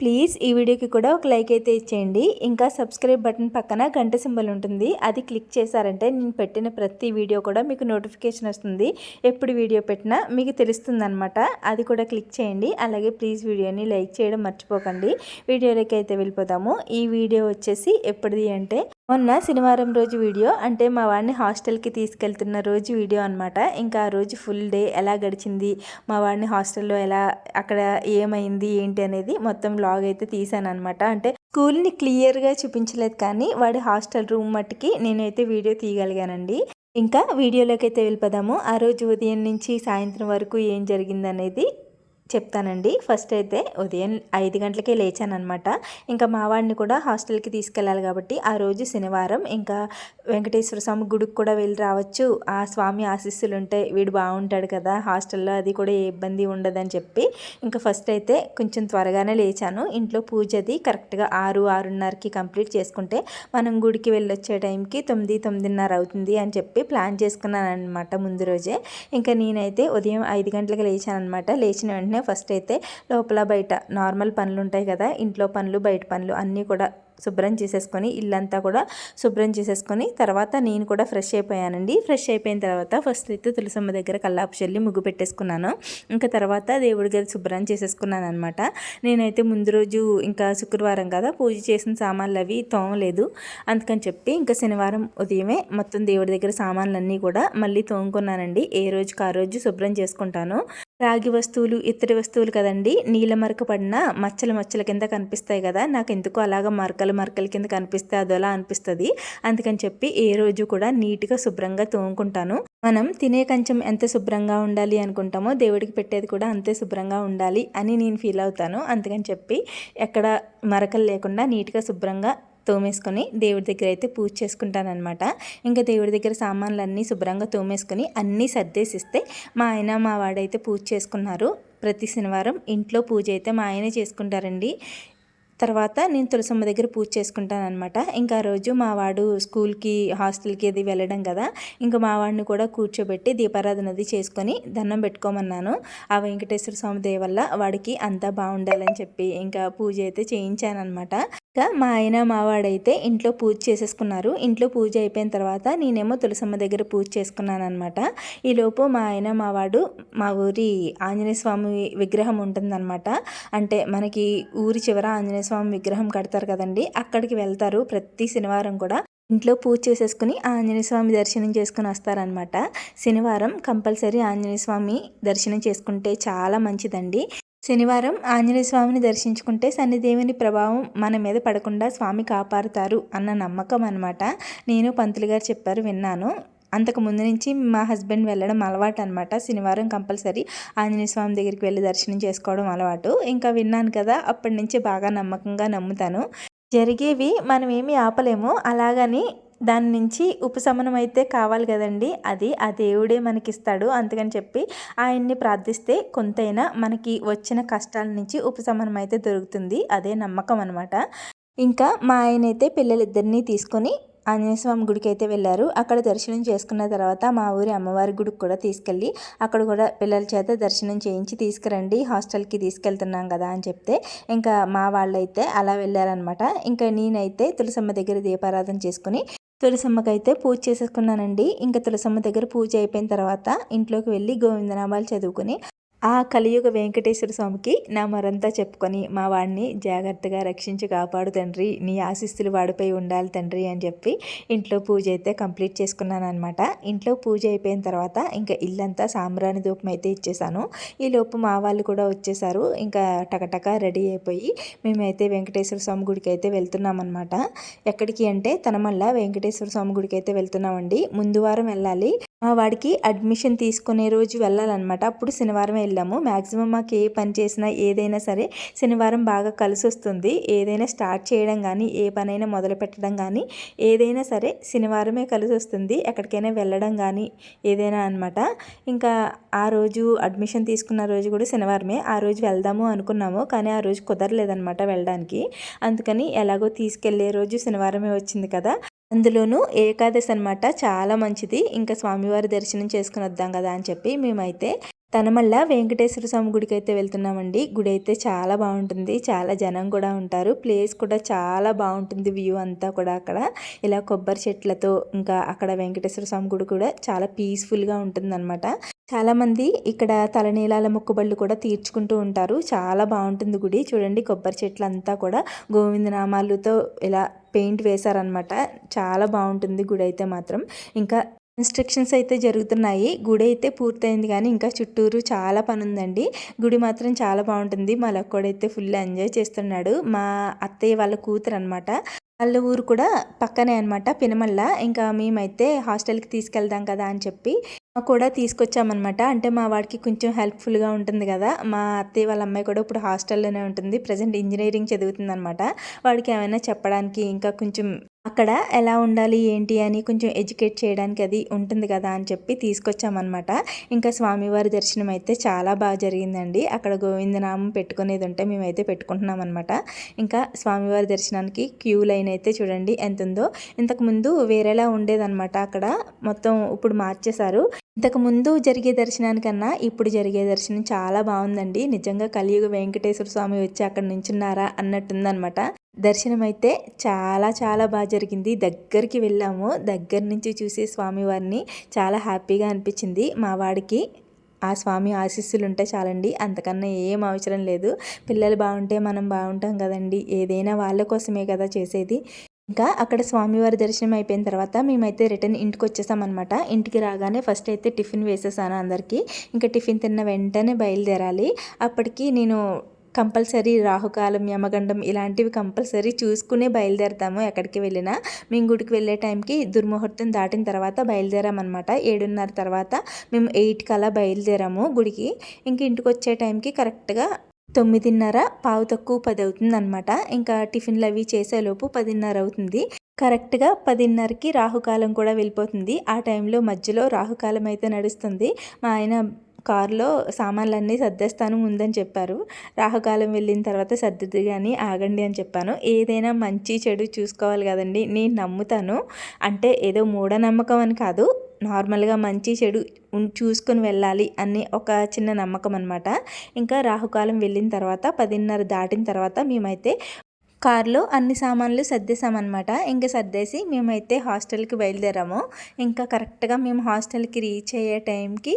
Please ఈ వీడియోకి కూడా ఒక లైక్ అయితే ఇచ్చేయండి. ఇంకా సబ్స్క్రైబ్ బటన్ పక్కన గంట సింబల్ ఉంటుంది. అది క్లిక్ చేశారంటే నేను పెట్టిన ప్రతి వీడియో కూడా మీకు నోటిఫికేషన్ వస్తుంది. ఎప్పుడు వీడియో పెట్టినా మీకు తెలుస్తుంది అది కూడా క్లిక్ చేయండి. అలాగే ప్లీజ్ వీడియోని లైక్ చేయడం మర్చిపోకండి. వీడియోలోకి అయితే వెళ్ళిపోతాము ఈ వీడియో వచ్చేసి ఎప్పటిది అంటే మొన్న శనివారం రోజు వీడియో అంటే మా వాడిని హాస్టల్కి తీసుకెళ్తున్న రోజు వీడియో అనమాట ఇంకా ఆ రోజు ఫుల్ డే ఎలా గడిచింది మా వాడిని హాస్టల్లో ఎలా అక్కడ ఏమైంది ఏంటి అనేది మొత్తం బ్లాగ్ అయితే తీసాను అనమాట అంటే స్కూల్ని క్లియర్గా చూపించలేదు కానీ వాడి హాస్టల్ రూమ్ మట్టుకి నేనైతే వీడియో తీయగలిగానండి. ఇంకా వీడియోలోకి అయితే వెళ్ళిపోదాము. ఆ రోజు ఉదయం నుంచి సాయంత్రం వరకు ఏం జరిగిందనేది చెప్తానండి. ఫస్ట్ అయితే ఉదయం ఐదు గంటలకే లేచానమాట ఇంకా మా వాడిని కూడా హాస్టల్కి తీసుకెళ్ళాలి కాబట్టి ఆ రోజు శనివారం. ఇంకా వెంకటేశ్వర స్వామి గుడికి కూడా వెళ్ళి రావచ్చు. ఆ స్వామి ఆశీస్సులు ఉంటే వీడు బాగుంటాడు కదా. హాస్టల్లో అది కూడా ఏ ఇబ్బంది ఉండదని చెప్పి ఇంకా ఫస్ట్ అయితే కొంచెం త్వరగానే లేచాను. ఇంట్లో పూజది కరెక్ట్గా ఆరు ఆరున్నరకి కంప్లీట్ చేసుకుంటే మనం గుడికి వెళ్ళొచ్చే టైంకి తొమ్మిది తొమ్మిదిన్నర అవుతుంది అని చెప్పి ప్లాన్ చేసుకున్నాను అనమాట ముందు రోజే. ఇంకా నేనైతే ఉదయం ఐదు గంటలకు లేచాను అనమాట లేచిన వెంటనే ఫస్ట్ అయితే లోపల బయట నార్మల్ పనులు ఉంటాయి కదా. ఇంట్లో పనులు బయట పనులు అన్నీ కూడా శుభ్రం చేసేసుకొని ఇల్లంతా కూడా శుభ్రం చేసేసుకొని తర్వాత నేను కూడా ఫ్రెష్ అయిపోయానండి. ఫ్రెష్ అయిపోయిన తర్వాత ఫస్ట్ అయితే తులసమ్మ దగ్గర కల్లాపు చెల్లి ముగ్గు పెట్టేసుకున్నాను. ఇంకా తర్వాత దేవుడి గది శుభ్రం చేసేసుకున్నాను అనమాట నేనైతే ముందు రోజు ఇంకా శుక్రవారం కదా పూజ చేసిన సామాన్లు అవి తోమలేదు. అందుకని చెప్పి ఇంకా శనివారం ఉదయమే మొత్తం దేవుడి దగ్గర సామాన్లన్నీ కూడా మళ్ళీ తోముకున్నానండి. ఏ రోజుకి ఆ రోజు శుభ్రం చేసుకుంటాను. రాగి వస్తువులు ఇతడి వస్తువులు కదండి. నీళ్ళ మరక పడిన మచ్చల మచ్చల కింద కనిపిస్తాయి కదా. నాకు ఎందుకో అలాగా మరకలు మరకల కింద కనిపిస్తే అదోలా అనిపిస్తుంది. అందుకని చెప్పి ఏ రోజు కూడా నీట్గా శుభ్రంగా తోముకుంటాను. మనం తినే కొంచెం ఎంత శుభ్రంగా ఉండాలి అనుకుంటామో దేవుడికి పెట్టేది కూడా అంతే శుభ్రంగా ఉండాలి అని నేను ఫీల్ అవుతాను. అందుకని చెప్పి ఎక్కడ మరకలు లేకుండా నీట్గా శుభ్రంగా తోమేసుకొని దేవుడి దగ్గర అయితే పూజ చేసుకుంటానమాట ఇంకా దేవుడి దగ్గర సామాన్లు అన్నీ శుభ్రంగా తోమేసుకొని అన్నీ సర్దేసిస్తే మా ఆయన మా వాడైతే పూజ చేసుకున్నారు. ప్రతి శనివారం ఇంట్లో పూజ అయితే మా ఆయనే చేసుకుంటారండి. తర్వాత నేను తులసమ్మ దగ్గర పూజ చేసుకుంటాను అనమాట ఇంకా రోజు మా వాడు స్కూల్కి హాస్టల్కి అది వెళ్ళడం కదా ఇంకా మా వాడిని కూడా కూర్చోబెట్టి దీపారాధన అది చేసుకొని దండం పెట్టుకోమన్నాను. ఆ వెంకటేశ్వర స్వామి దేవల్ల వల్ల వాడికి అంతా బాగుండాలని చెప్పి ఇంకా పూజ అయితే చేయించాను అనమాట ఇంకా మా ఆయన మావాడైతే ఇంట్లో పూజ చేసేసుకున్నారు. ఇంట్లో పూజ అయిపోయిన తర్వాత నేనేమో తులసమ్మ దగ్గర పూజ చేసుకున్నాను అనమాట ఈలోపు మా ఆయన మావాడు మా ఊరి ఆంజనేయ స్వామి విగ్రహం ఉంటుందన్నమాట. అంటే మనకి ఊరి చివర ఆంజనేయ స్వామి విగ్రహం కడతారు కదండి అక్కడికి వెళ్తారు ప్రతి శనివారం కూడా. ఇంట్లో పూజ చేసేసుకుని ఆంజనేయ స్వామి దర్శనం చేసుకుని వస్తారనమాట శనివారం కంపల్సరీ ఆంజనేయ స్వామి దర్శనం చేసుకుంటే చాలా మంచిదండి. శనివారం ఆంజనేయ స్వామిని దర్శించుకుంటే శనిదేవుని ప్రభావం మన మీద పడకుండా స్వామి కాపాడుతారు అన్న నమ్మకం అనమాట నేను పంతులు గారు చెప్పారు విన్నాను. అంతకు ముందు నుంచి మా హస్బెండ్ వెళ్ళడం అలవాటు అనమాట శనివారం కంపల్సరీ ఆంజనేయ స్వామి దగ్గరికి వెళ్ళి దర్శనం చేసుకోవడం అలవాటు. ఇంకా విన్నాను కదా అప్పటి నుంచి బాగా నమ్మకంగా నమ్ముతాను. జరిగేవి మనం ఏమి ఆపలేము. అలాగని దాని నుంచి ఉపశమనం అయితే కావాలి కదండి. అది ఆ దేవుడే మనకిస్తాడు. అందుకని చెప్పి ఆయన్ని ప్రార్థిస్తే కొంతైనా మనకి వచ్చిన కష్టాల నుంచి ఉపశమనం అయితే దొరుకుతుంది. అదే నమ్మకం అనమాట ఇంకా మా ఆయన అయితే పిల్లలిద్దరినీ తీసుకొని ఆంజనేయస్వామి గుడికి అయితే వెళ్ళారు. అక్కడ దర్శనం చేసుకున్న తర్వాత మా ఊరి అమ్మవారి గుడికి కూడా తీసుకెళ్ళి అక్కడ కూడా పిల్లల చేత దర్శనం చేయించి తీసుకురండి. హాస్టల్కి తీసుకెళ్తున్నాం కదా అని చెప్తే ఇంకా మా వాళ్ళైతే అలా వెళ్ళారనమాట ఇంకా నేనైతే తులసమ్మ దగ్గర దీపారాధన చేసుకుని తులసమ్మకైతే పూజ చేసేసుకున్నానండి. ఇంకా తులసమ్మ దగ్గర పూజ అయిపోయిన తర్వాత ఇంట్లోకి వెళ్ళి గోవిందనామాలు చదువుకుని ఆ కలియుగ వెంకటేశ్వర స్వామికి నా మరంతా చెప్పుకొని మా వాడిని జాగ్రత్తగా రక్షించి కాపాడు తండ్రి నీ ఆశిస్తులు వాడిపై ఉండాలి తండ్రి అని చెప్పి ఇంట్లో పూజ అయితే కంప్లీట్ చేసుకున్నాను అనమాట ఇంట్లో పూజ అయిపోయిన తర్వాత ఇంకా ఇల్లంతా సాంబ్రాణి ధూపం అయితే ఇచ్చేసాను. ఈ లోపు మా వాళ్ళు కూడా వచ్చేసారు. ఇంకా టకటక రెడీ అయిపోయి మేమైతే వెంకటేశ్వర స్వామి గుడికి అయితే వెళ్తున్నాం అనమాట ఎక్కడికి అంటే తనమల్ల వెంకటేశ్వర స్వామి గుడికి అయితే వెళ్తున్నామండి. ముందు వారం వెళ్ళాలి. మా వాడికి అడ్మిషన్ తీసుకునే రోజు వెళ్ళాలన్నమాట. అప్పుడు శనివారం వెళ్ళాము. మ్యాక్సిమం మాకు ఏ పని చేసినా ఏదైనా సరే శనివారం బాగా కలిసి వస్తుంది ఏదైనా స్టార్ట్ చేయడం కానీ ఏ పనైనా మొదలు పెట్టడం కానీ ఏదైనా సరే శనివారమే కలిసి వస్తుంది ఎక్కడికైనా వెళ్ళడం కానీ ఏదైనా అనమాట ఇంకా ఆ రోజు అడ్మిషన్ తీసుకున్న రోజు కూడా శనివారమే. ఆ రోజు వెళ్దాము అనుకున్నాము. కానీ ఆ రోజు కుదరలేదనమాట వెళ్ళడానికి. అందుకని ఎలాగో తీసుకెళ్ళే రోజు శనివారమే వచ్చింది కదా. అందులోనూ ఏకాదశి అనమాట చాలా మంచిది. ఇంకా స్వామివారి దర్శనం చేసుకుని వద్దాం కదా అని చెప్పి మేమైతే తనమల్ల వెంకటేశ్వర స్వామి గుడికి అయితే వెళ్తున్నామండి. గుడి అయితే చాలా బాగుంటుంది. చాలా జనం కూడా ఉంటారు. ప్లేస్ కూడా చాలా బాగుంటుంది వ్యూ అంతా కూడా అక్కడ. ఇలా కొబ్బరి చెట్లతో ఇంకా అక్కడ వెంకటేశ్వర స్వామి గుడి కూడా చాలా పీస్ఫుల్గా ఉంటుందన్నమాట. చాలామంది ఇక్కడ తలనీలాల మొక్కుబళ్ళు కూడా తీర్చుకుంటూ ఉంటారు. చాలా బాగుంటుంది గుడి. చూడండి కొబ్బరి చెట్లు అంతా కూడా గోవిందనామాలతో ఇలా పెయింట్ వేశారనమాట చాలా బాగుంటుంది గుడి అయితే మాత్రం. ఇంకా కన్స్ట్రక్షన్స్ అయితే జరుగుతున్నాయి. గుడి అయితే పూర్తయింది కానీ ఇంకా చుట్టూరు చాలా పని ఉందండి గుడి మాత్రం చాలా బాగుంటుంది. మా లక్కోడైతే ఫుల్ ఎంజాయ్ చేస్తున్నాడు. మా అత్తయ్య వాళ్ళ కూతురు అనమాట వాళ్ళ ఊరు కూడా పక్కనే అనమాట పినమల్ల. ఇంకా మేమైతే హాస్టల్కి తీసుకెళ్దాం కదా అని చెప్పి కూడా తీసుకొచ్చామన్నమాట. అంటే మా వాడికి కొంచెం హెల్ప్ఫుల్గా ఉంటుంది కదా. మా అత్తయ్య వాళ్ళ అమ్మాయి కూడా ఇప్పుడు హాస్టల్లోనే ఉంటుంది. ప్రజెంట్ ఇంజనీరింగ్ చదువుతుంది అనమాట వాడికి ఏమైనా చెప్పడానికి ఇంకా కొంచెం అక్కడ ఎలా ఉండాలి ఏంటి అని కొంచెం ఎడ్యుకేట్ చేయడానికి అది ఉంటుంది కదా అని చెప్పి తీసుకొచ్చామన్నమాట. ఇంకా స్వామివారి దర్శనం అయితే చాలా బాగా జరిగిందండి. అక్కడ గోవిందనామం పెట్టుకునేది ఉంటే మేమైతే పెట్టుకుంటున్నాం అనమాట ఇంకా స్వామివారి దర్శనానికి క్యూ లైన్ అయితే చూడండి ఎంత ఉందో ఇంతకుముందు వేరేలా ఉండేదన్నమాట అక్కడ. మొత్తం ఇప్పుడు మార్చేశారు. ఇంతకు ముందు జరిగే దర్శనానికన్నా ఇప్పుడు జరిగే దర్శనం చాలా బాగుందండి. నిజంగా కలియుగ వెంకటేశ్వర స్వామి వచ్చి అక్కడ నుంచున్నారా అన్నట్టుందనమాట దర్శనం అయితే చాలా చాలా బాగా జరిగింది. దగ్గరికి వెళ్ళాము. దగ్గర నుంచి చూసే స్వామివారిని చాలా హ్యాపీగా అనిపించింది. మా వాడికి ఆ స్వామి ఆశీస్సులు ఉంటే చాలండి. అంతకన్నా ఏం అవసరం లేదు. పిల్లలు బాగుంటే మనం బాగుంటాం కదండి. ఏదైనా వాళ్ళ కోసమే కదా చేసేది. ఇంకా అక్కడ స్వామివారి దర్శనం అయిపోయిన తర్వాత మేమైతే రిటర్న్ ఇంటికి వచ్చేసామన్నమాట ఇంటికి రాగానే ఫస్ట్ అయితే టిఫిన్ వేసేసాను అందరికీ. ఇంకా టిఫిన్ తిన్న వెంటనే బయలుదేరాలి. అప్పటికి నేను కంపల్సరీ రాహుకాలం యమగండం ఇలాంటివి కంపల్సరీ చూసుకునే బయలుదేరతాము ఎక్కడికి వెళ్ళినా. మేము గుడికి వెళ్ళే టైంకి దుర్ముహూర్తం దాటిన తర్వాత బయలుదేరామన్నమాట. ఏడున్నర తర్వాత మేము ఎయిట్కి అలా బయలుదేరాము గుడికి. ఇంక ఇంటికి వచ్చే టైంకి కరెక్ట్గా తొమ్మిదిన్నర పావు తక్కువ పది అవుతుందన్నమాట ఇంకా టిఫిన్లు అవి చేసేలోపు పదిన్నర అవుతుంది కరెక్ట్గా పదిన్నరకి రాహుకాలం కూడా వెళ్ళిపోతుంది. ఆ టైంలో మధ్యలో రాహుకాలం అయితే నడుస్తుంది. మా ఆయన కారులో సామాన్లన్నీ సర్దేస్తాను ముందని చెప్పారు. రాహుకాలం వెళ్ళిన తర్వాత సర్దుది కానీ ఆగండి అని చెప్పాను. ఏదైనా మంచి చెడు చూసుకోవాలి కదండి నేను నమ్ముతాను. అంటే ఏదో మూఢనమ్మకం అని కాదు. నార్మల్గా మంచి చెడు చూసుకొని వెళ్ళాలి అని ఒక చిన్న నమ్మకం అనమాట ఇంకా రాహుకాలం వెళ్ళిన తర్వాత పదిన్నర దాటిన తర్వాత మేమైతే కార్లో అన్ని సామాన్లు సర్దేశామన్నమాట ఇంకా సర్దేసి మేమైతే హాస్టల్కి బయలుదేరాము. ఇంకా కరెక్ట్గా మేము హాస్టల్కి రీచ్ అయ్యే టైంకి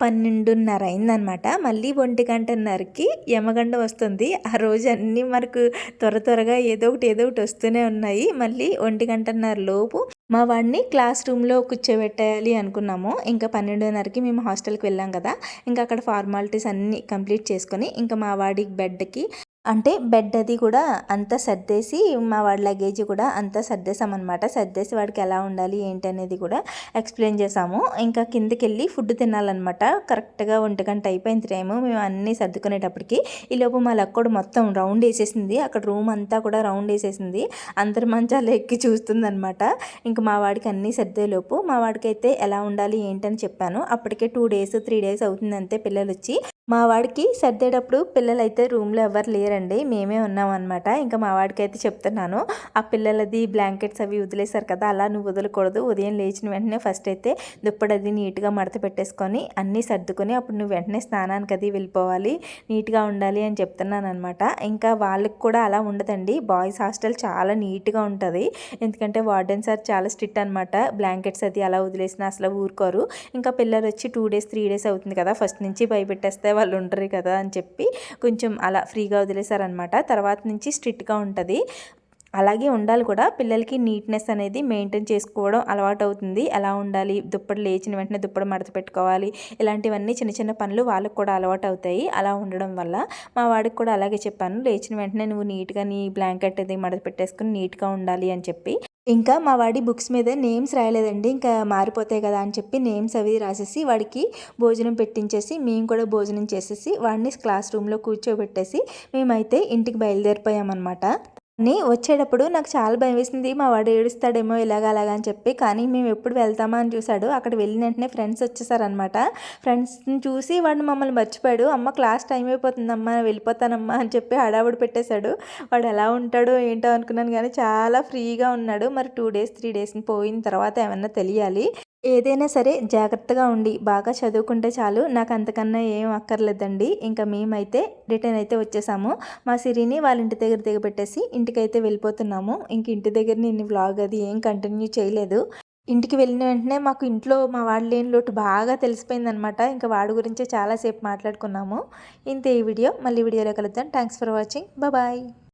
పన్నెండున్నర అయిందనమాట మళ్ళీ ఒంటి గంటన్నరకి యమగండ వస్తుంది. ఆ రోజు అన్నీ మనకు త్వర త్వరగా ఏదో ఒకటి ఏదో ఒకటి వస్తూనే ఉన్నాయి. మళ్ళీ ఒంటి గంటన్నర లోపు మా వాడిని క్లాస్ రూమ్లో కూర్చోబెట్టాలి అనుకున్నాము. ఇంకా పన్నెండున్నరకి మేము హాస్టల్కి వెళ్ళాం కదా. ఇంకా అక్కడ ఫార్మాలిటీస్ అన్నీ కంప్లీట్ చేసుకొని ఇంకా మా వాడి బెడ్కి అంటే బెడ్ అది కూడా అంతా సర్దేసి మా వాడి లగేజ్ కూడా అంతా సర్దేశామన్నమాట సర్దేసి వాడికి ఎలా ఉండాలి ఏంటి అనేది కూడా ఎక్స్ప్లెయిన్ చేసాము. ఇంకా కిందకి వెళ్ళి ఫుడ్ తినాలన్నమాట. కరెక్ట్గా ఒంటి గంట అయిపోయింది టైం మేము అన్నీ సర్దుకునేటప్పటికి ఈలోపు మా లక్కడు మొత్తం రౌండ్ వేసేసింది. అక్కడ రూమ్ అంతా కూడా రౌండ్ వేసేసింది. అందరి మంచాలు ఎక్కి చూస్తుందన్నమాట. ఇంకా మా వాడికి అన్నీ సర్దేలోపు మా వాడికి అయితే ఎలా ఉండాలి ఏంటని చెప్పాను. అప్పటికే టూ డేస్ త్రీ డేస్ అవుతుందంతే పిల్లలు వచ్చి మా వాడికి సర్దేటప్పుడు పిల్లలు అయితే రూమ్లో ఎవరు లేరండి. మేమే ఉన్నాం అనమాట ఇంకా మా వాడికి అయితే చెప్తున్నాను ఆ పిల్లలది బ్లాంకెట్స్ అవి వదిలేశారు కదా అలా నువ్వు వదలకూడదు. ఉదయం లేచిన వెంటనే ఫస్ట్ అయితే దుప్పడది నీట్గా మడత పెట్టేసుకొని అన్నీ సర్దుకొని అప్పుడు నువ్వు వెంటనే స్నానానికి అది వెళ్ళిపోవాలి నీట్గా ఉండాలి అని చెప్తున్నాను అనమాట ఇంకా వాళ్ళకి కూడా అలా ఉండదండి. బాయ్స్ హాస్టల్ చాలా నీట్గా ఉంటుంది. ఎందుకంటే వార్డెన్ సార్ చాలా స్ట్రిక్ట్ అనమాట బ్లాంకెట్స్ అది అలా వదిలేసినా అసలు ఊరుకోరు. ఇంకా పిల్లలు వచ్చి టూ డేస్ త్రీ డేస్ అవుతుంది కదా ఫస్ట్ నుంచి భయపెట్టేస్తే వాళ్ళు ఉంటారు కదా అని చెప్పి కొంచెం అలా ఫ్రీగా వదిలేశారనమాట. తర్వాత నుంచి స్ట్రిక్ట్గా ఉంటుంది. అలాగే ఉండాలి కూడా. పిల్లలకి నీట్నెస్ అనేది మెయింటైన్ చేసుకోవడం అలవాటు అవుతుంది ఎలా ఉండాలి? దుప్పటి లేచిన వెంటనే దుప్పటి మడత పెట్టుకోవాలి. ఇలాంటివన్నీ చిన్న చిన్న పనులు వాళ్ళకి కూడా అలవాటు అవుతాయి అలా ఉండడం వల్ల. మా వాడికి కూడా అలాగే చెప్పాను. లేచిన వెంటనే నువ్వు నీట్గా నీ బ్లాంకెట్ అది మడత పెట్టేసుకుని నీట్గా ఉండాలి అని చెప్పి. ఇంకా మా వాడి బుక్స్ మీద నేమ్స్ రాయలేదండి ఇంకా మారిపోతాయి కదా అని చెప్పి నేమ్స్ అవి రాసేసి వాడికి భోజనం పెట్టించేసి మేము కూడా భోజనం చేసేసి వాడిని క్లాస్ రూమ్లో కూర్చోబెట్టేసి మేమైతే ఇంటికి బయలుదేరిపోయామన్నమాట. అని వచ్చేటప్పుడు నాకు చాలా భయం వేసింది. మా వాడు ఏడుస్తాడేమో ఇలాగ అలాగా అని చెప్పి. కానీ మేము ఎప్పుడు వెళ్తామా అని చూశాడు. అక్కడ వెళ్ళిన వెంటనే ఫ్రెండ్స్ వచ్చేసారనమాట ఫ్రెండ్స్ని చూసి వాడు మమ్మల్ని మర్చిపోయాడు. అమ్మ క్లాస్ టైం అయిపోతుందమ్మా వెళ్ళిపోతానమ్మా అని చెప్పి హడావుడి పెట్టేశాడు. వాడు ఎలా ఉంటాడో ఏంటో అనుకున్నాను. కానీ చాలా ఫ్రీగా ఉన్నాడు. మరి టూ డేస్ త్రీ డేస్ పోయిన తర్వాత ఏమన్నా తెలియాలి. ఏదైనా సరే జాగ్రత్తగా ఉండి బాగా చదువుకుంటే చాలు. నాకు అంతకన్నా ఏం అక్కర్లేదండి. ఇంకా మేమైతే రిటర్న్ అయితే వచ్చేసాము. మా సిరిని వాళ్ళ ఇంటి దగ్గర దిగబెట్టేసి ఇంటికైతే వెళ్ళిపోతున్నాము. ఇంక ఇంటి దగ్గర నేను వ్లాగ్ అది ఏం కంటిన్యూ చేయలేదు. ఇంటికి వెళ్ళిన వెంటనే మాకు ఇంట్లో మా వాడు లేని లోటు బాగా తెలిసిపోయిందనమాట. ఇంకా వాడి గురించే చాలాసేపు మాట్లాడుకున్నాము. ఇంతే ఈ వీడియో. మళ్ళీ వీడియోలో కలుద్దాం. Thanks for watching bye